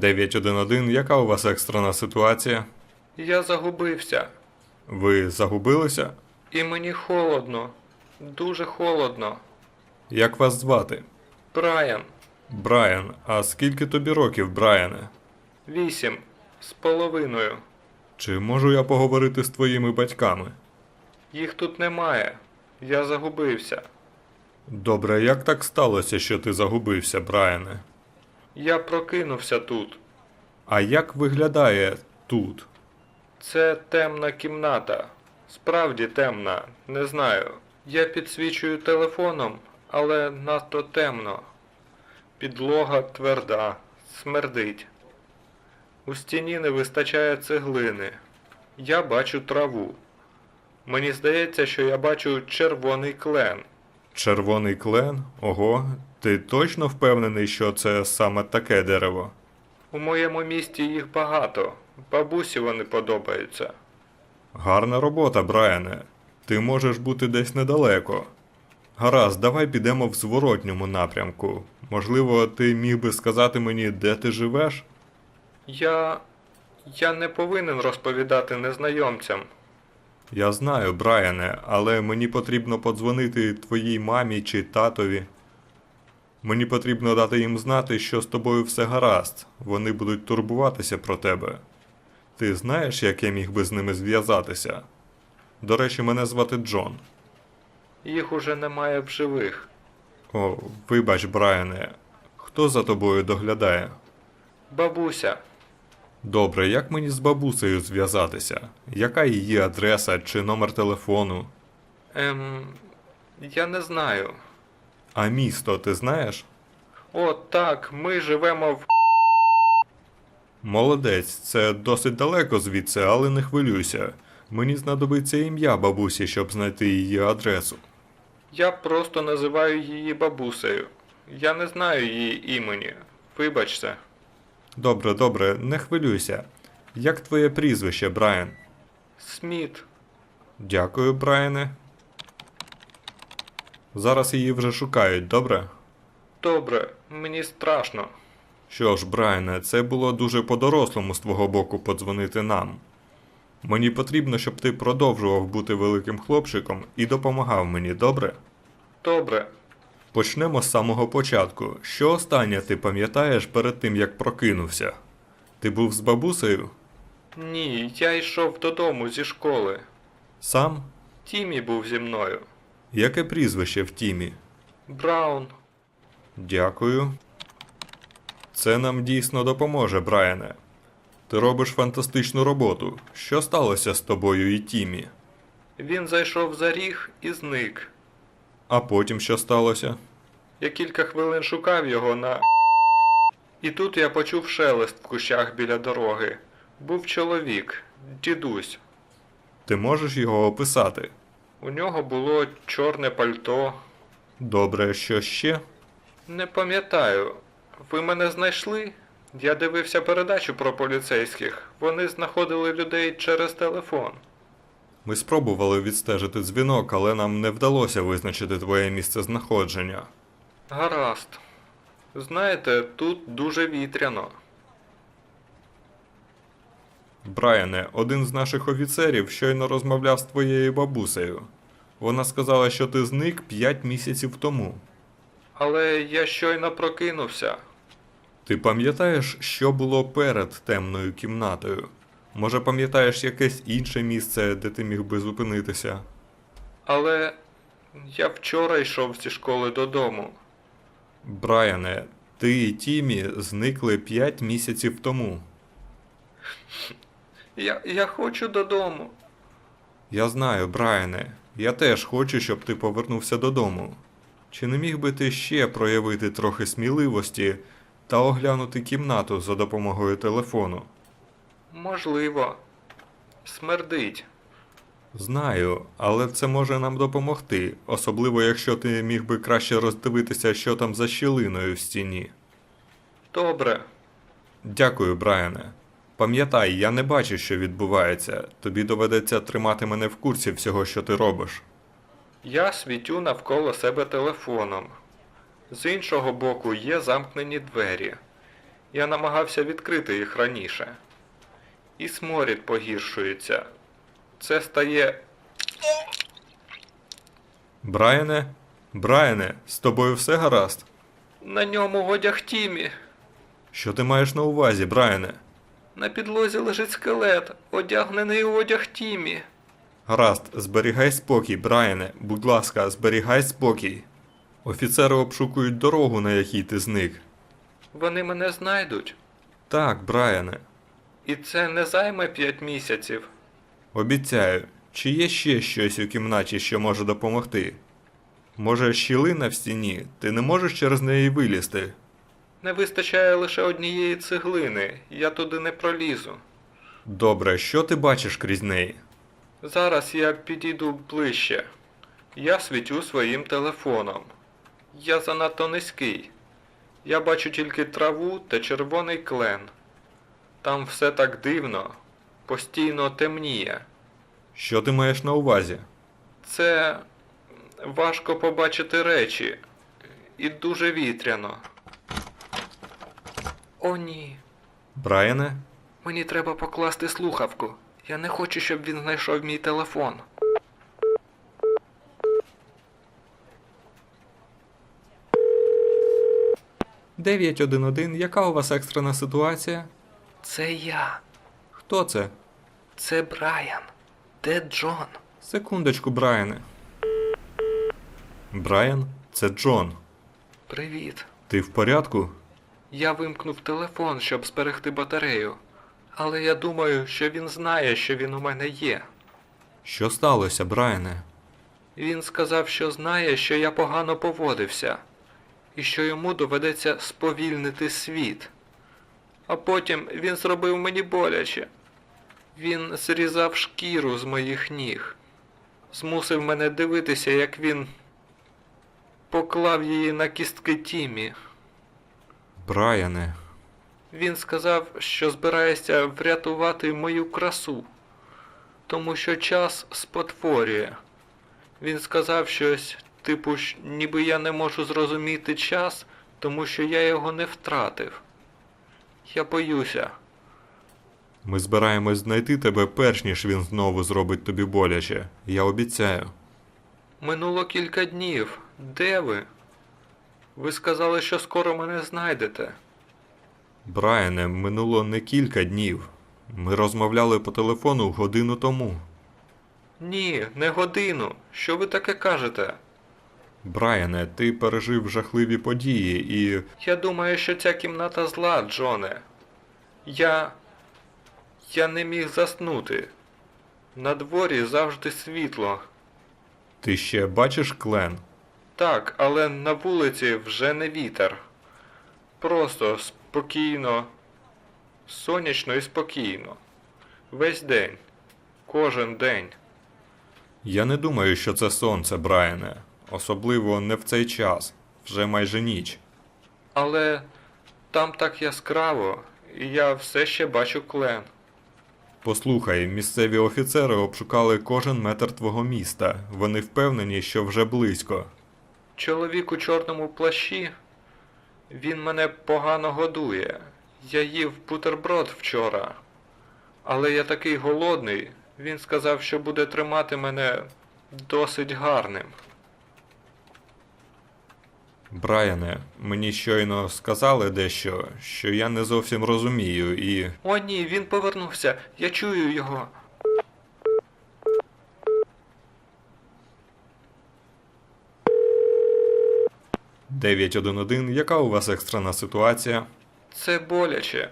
911, яка у вас екстрена ситуація? Я загубився. Ви загубилися? І мені холодно. Дуже холодно. Як вас звати? Брайан, Брайан, а скільки тобі років, Брайане? вісім. З половиною. Чи можу я поговорити з твоїми батьками? Їх тут немає. Я загубився. Добре, як так сталося, що ти загубився, Брайане? Я прокинувся тут. А як виглядає тут? Це темна кімната. Справді темна, не знаю. Я підсвічую телефоном, але надто темно. Підлога тверда, смердить. У стіні не вистачає цеглини. Я бачу траву. Мені здається, що я бачу червоний клен. Червоний клен? Ого, ти точно впевнений, що це саме таке дерево? У моєму місті їх багато. Бабусі вони подобаються. Гарна робота, Брайане. Ти можеш бути десь недалеко. Гаразд, давай підемо в зворотньому напрямку. Можливо, ти міг би сказати мені, де ти живеш? Я. Я не повинен розповідати незнайомцям. Я знаю, Брайане, але мені потрібно подзвонити твоїй мамі чи татові. Мені потрібно дати їм знати, що з тобою все гаразд. Вони будуть турбуватися про тебе. Ти знаєш, як я міг би з ними зв'язатися? До речі, мене звати Джон. Їх уже немає в живих. О, вибач, Брайане, хто за тобою доглядає? Бабуся, Добре, як мені з бабусею зв'язатися? Яка її адреса чи номер телефону? ем. Я не знаю. А місто ти знаєш? О, так, ми живемо в. Молодець, це досить далеко звідси, але не хвилюйся. Мені знадобиться ім'я бабусі, щоб знайти її адресу. Я просто називаю її бабусею. Я не знаю її імені. Вибачте. Добре, добре, не хвилюйся. Як твоє прізвище, Брайан? Сміт. Дякую, Брайане. Зараз її вже шукають, добре? Добре, мені страшно. Що ж, Брайане, це було дуже по-дорослому з твого боку подзвонити нам. Мені потрібно, щоб ти продовжував бути великим хлопчиком і допомагав мені, добре? Добре. Почнемо з самого початку. Що останнє ти пам'ятаєш перед тим, як прокинувся? Ти був з бабусею? Ні, я йшов додому зі школи. Сам? Тімі був зі мною. Яке прізвище в тімі? Браун. Дякую. Це нам дійсно допоможе, Брайане. Ти робиш фантастичну роботу. Що сталося з тобою і Тімі? Він зайшов за ріг і зник. А потім що сталося? Я кілька хвилин шукав його на. І тут я почув шелест в кущах біля дороги. Був чоловік, дідусь. Ти можеш його описати? У нього було чорне пальто. Добре, що ще? Не пам'ятаю. Ви мене знайшли? Я дивився передачу про поліцейських. Вони знаходили людей через телефон. Ми спробували відстежити дзвінок, але нам не вдалося визначити твоє місце знаходження. Гаразд. Знаєте, тут дуже вітряно. Брайане, один з наших офіцерів щойно розмовляв з твоєю бабусею. Вона сказала, що ти зник 5 місяців тому. Але я щойно прокинувся. Ти пам'ятаєш, що було перед темною кімнатою? Може, пам'ятаєш якесь інше місце, де ти міг би зупинитися? Але я вчора йшов зі школи додому. Брайане, ти і Тімі зникли 5 місяців тому. Я, я хочу додому. Я знаю, Брайане, я теж хочу, щоб ти повернувся додому. Чи не міг би ти ще проявити трохи сміливості та оглянути кімнату за допомогою телефону? Можливо. Смердить. Знаю, але це може нам допомогти, особливо якщо ти міг би краще роздивитися, що там за щілиною в стіні. Добре. Дякую, Брайане. Пам'ятай, я не бачу, що відбувається. Тобі доведеться тримати мене в курсі всього, що ти робиш. Я світю навколо себе телефоном. З іншого боку є замкнені двері. Я намагався відкрити їх раніше. І сморід погіршується. Це стає. Брайане? Брайане, з тобою все гаразд? На ньому одяг Тімі. Що ти маєш на увазі, Брайане? На підлозі лежить скелет, одягнений у одяг Тімі. Гаразд, зберігай спокій, Брайане. Будь ласка, зберігай спокій. Офіцери обшукують дорогу, на якій ти зник. Вони мене знайдуть. Так, Брайане. І це не займе п'ять місяців. Обіцяю, чи є ще щось у кімнаті, що може допомогти? Може, щілина в стіні, ти не можеш через неї вилізти? Не вистачає лише однієї цеглини, я туди не пролізу. Добре, що ти бачиш крізь неї? Зараз я підійду ближче. Я світю своїм телефоном. Я занадто низький. Я бачу тільки траву та червоний клен. Там все так дивно, постійно темніє. Що ти маєш на увазі? Це важко побачити речі. І дуже вітряно. О, ні. Брайане? Мені треба покласти слухавку. Я не хочу, щоб він знайшов мій телефон. Дев'ять один один. яка у вас екстрена ситуація? Це я. Хто це? Це Брайан. Де Джон? Секундочку, Брайане. Брайан, це Джон. Привіт. Ти в порядку? Я вимкнув телефон, щоб зберегти батарею. Але я думаю, що він знає, що він у мене є. Що сталося, Брайане? Він сказав, що знає, що я погано поводився, і що йому доведеться сповільнити світ. А потім він зробив мені боляче. Він зрізав шкіру з моїх ніг, змусив мене дивитися, як він поклав її на кістки Тімі. Брайане. Він сказав, що збирається врятувати мою красу, тому що час спотворює. Він сказав щось, типу, ніби я не можу зрозуміти час, тому що я його не втратив. Я боюся. Ми збираємось знайти тебе перш ніж він знову зробить тобі боляче. Я обіцяю. Минуло кілька днів. Де ви? Ви сказали, що скоро мене знайдете. Брайане, минуло не кілька днів. Ми розмовляли по телефону годину тому. Ні, не годину. Що ви таке кажете? Брайане, ти пережив жахливі події і. Я думаю, що ця кімната зла, Джоне. Я. Я не міг заснути. На дворі завжди світло. Ти ще бачиш клен? Так, але на вулиці вже не вітер. Просто спокійно, сонячно і спокійно. Весь день. Кожен день. Я не думаю, що це сонце, Брайане. Особливо не в цей час. Вже майже ніч. Але там так яскраво, і я все ще бачу клен. Послухай, місцеві офіцери обшукали кожен метр твого міста. Вони впевнені, що вже близько. Чоловік у чорному плащі. Він мене погано годує. Я їв бутерброд вчора. Але я такий голодний. Він сказав, що буде тримати мене досить гарним. Брайане, мені щойно сказали дещо, що я не зовсім розумію, і. О ні, він повернувся. Я чую його. – 911, яка у вас екстрена ситуація? Це боляче.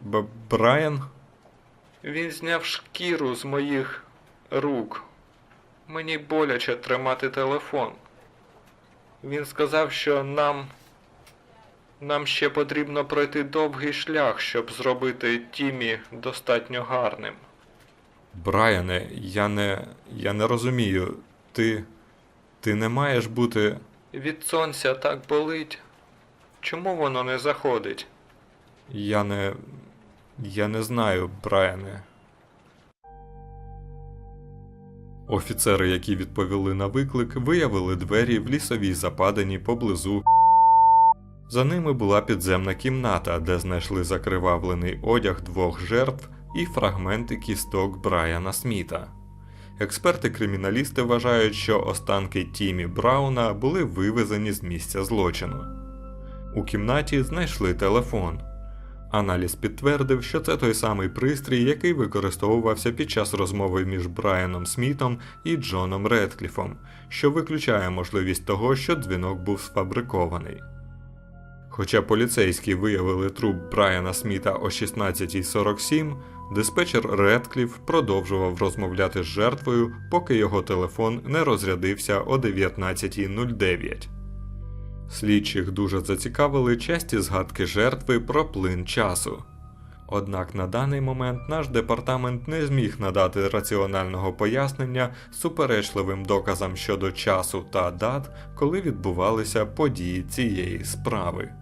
Б Брайан? Він зняв шкіру з моїх рук. Мені боляче тримати телефон. Він сказав, що нам. Нам ще потрібно пройти довгий шлях, щоб зробити Тімі достатньо гарним. Брайане, я не. я не розумію. Ти. Ти не маєш бути. Від сонця так болить. Чому воно не заходить? Я не. Я не знаю, Брайане. Офіцери, які відповіли на виклик, виявили двері в лісовій западині поблизу. За ними була підземна кімната, де знайшли закривавлений одяг двох жертв і фрагменти кісток Брайана Сміта. Експерти-криміналісти вважають, що останки Тімі Брауна були вивезені з місця злочину. У кімнаті знайшли телефон. Аналіз підтвердив, що це той самий пристрій, який використовувався під час розмови між Брайаном Смітом і Джоном Редкліфом, що виключає можливість того, що дзвінок був сфабрикований. Хоча поліцейські виявили труп Брайана Сміта о 16.47, диспетчер Редкліф продовжував розмовляти з жертвою, поки його телефон не розрядився о 19.09. Слідчих дуже зацікавили часті згадки жертви про плин часу. Однак на даний момент наш департамент не зміг надати раціонального пояснення суперечливим доказам щодо часу та дат, коли відбувалися події цієї справи.